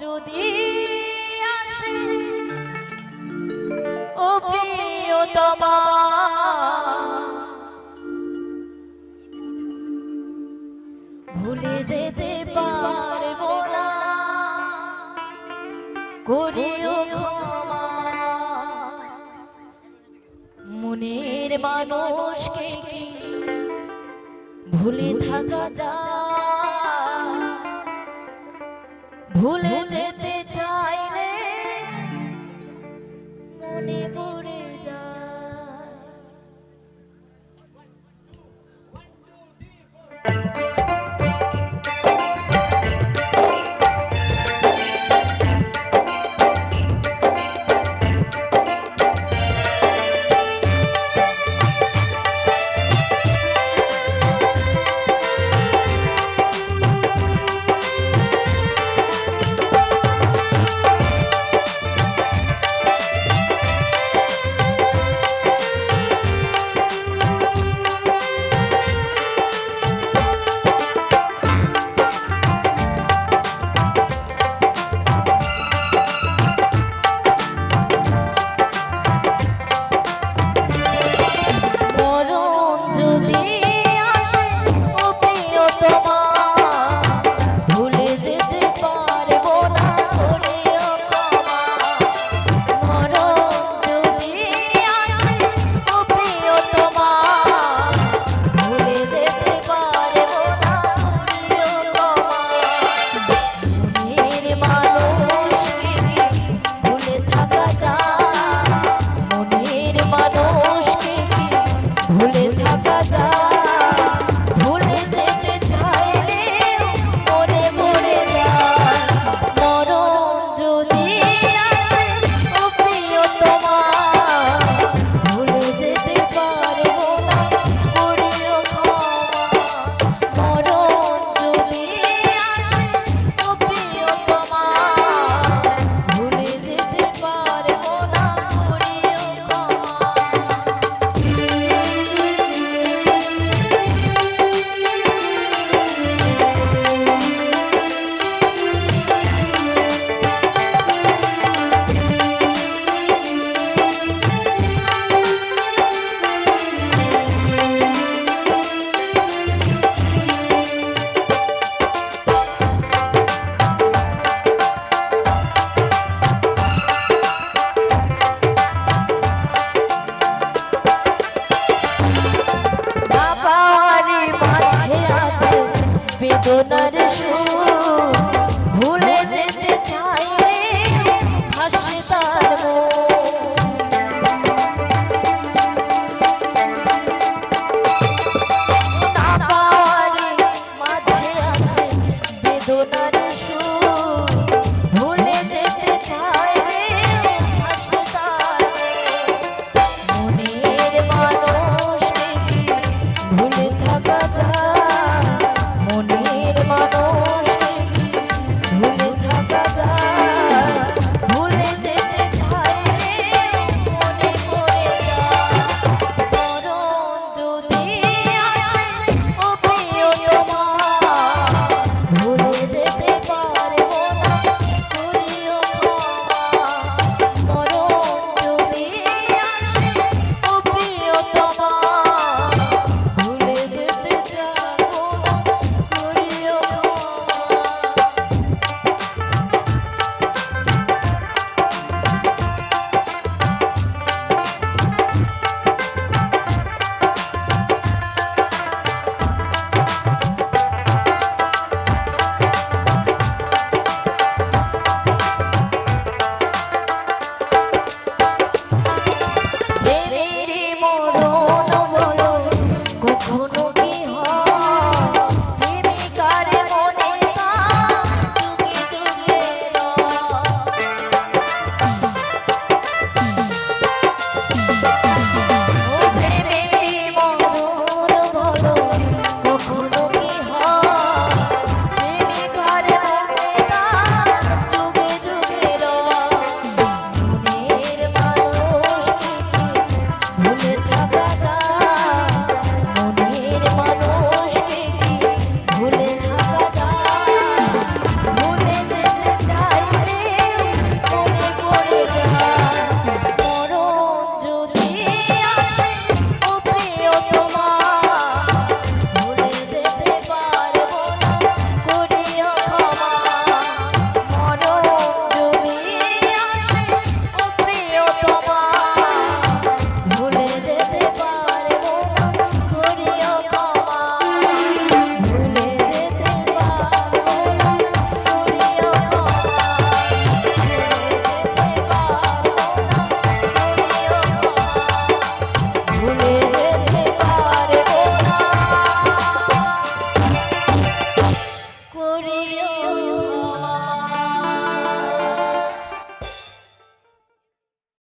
যদি আসে ও প্রিয়তমা, ভুলে যেতে পারব না। করিও ক্ষমা। মনের মানুষকে ভুলে থাকা যায়? ভুলে যেতে তোমার সাধনার সুর।